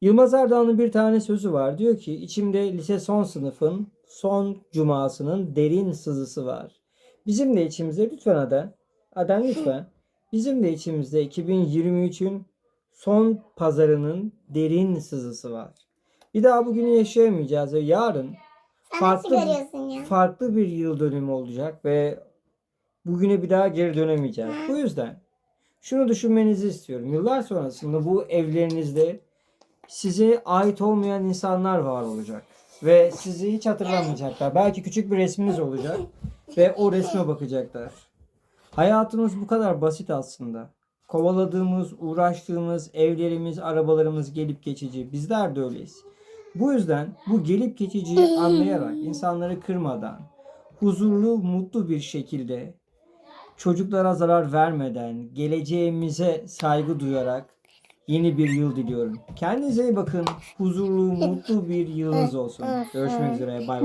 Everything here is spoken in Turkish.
Yılmaz Erdoğan'ın bir tane sözü var. Diyor ki içimde lise son sınıfın son cumasının derin sızısı var. Bizim de içimizde lütfen Aden. Aden lütfen. Bizim de içimizde 2023'ün son pazarının derin sızısı var. Bir daha bugünü yaşayamayacağız ve yarın Sen farklı ya? farklı bir yıl dönümü olacak ve bugüne bir daha geri dönemeyeceğiz. Bu yüzden şunu düşünmenizi istiyorum. Yıllar sonrasında bu evlerinizde size ait olmayan insanlar var olacak ve sizi hiç hatırlamayacaklar. Belki küçük bir resminiz olacak ve o resme bakacaklar. Hayatımız bu kadar basit aslında. Kovaladığımız, uğraştığımız evlerimiz, arabalarımız gelip geçici. Bizler de öyleyiz. Bu yüzden bu gelip geçiciyi anlayarak, insanları kırmadan, huzurlu, mutlu bir şekilde, çocuklara zarar vermeden, geleceğimize saygı duyarak yeni bir yıl diliyorum. Kendinize iyi bakın. Huzurlu, mutlu bir yılınız olsun. Görüşmek üzere. Bay bay.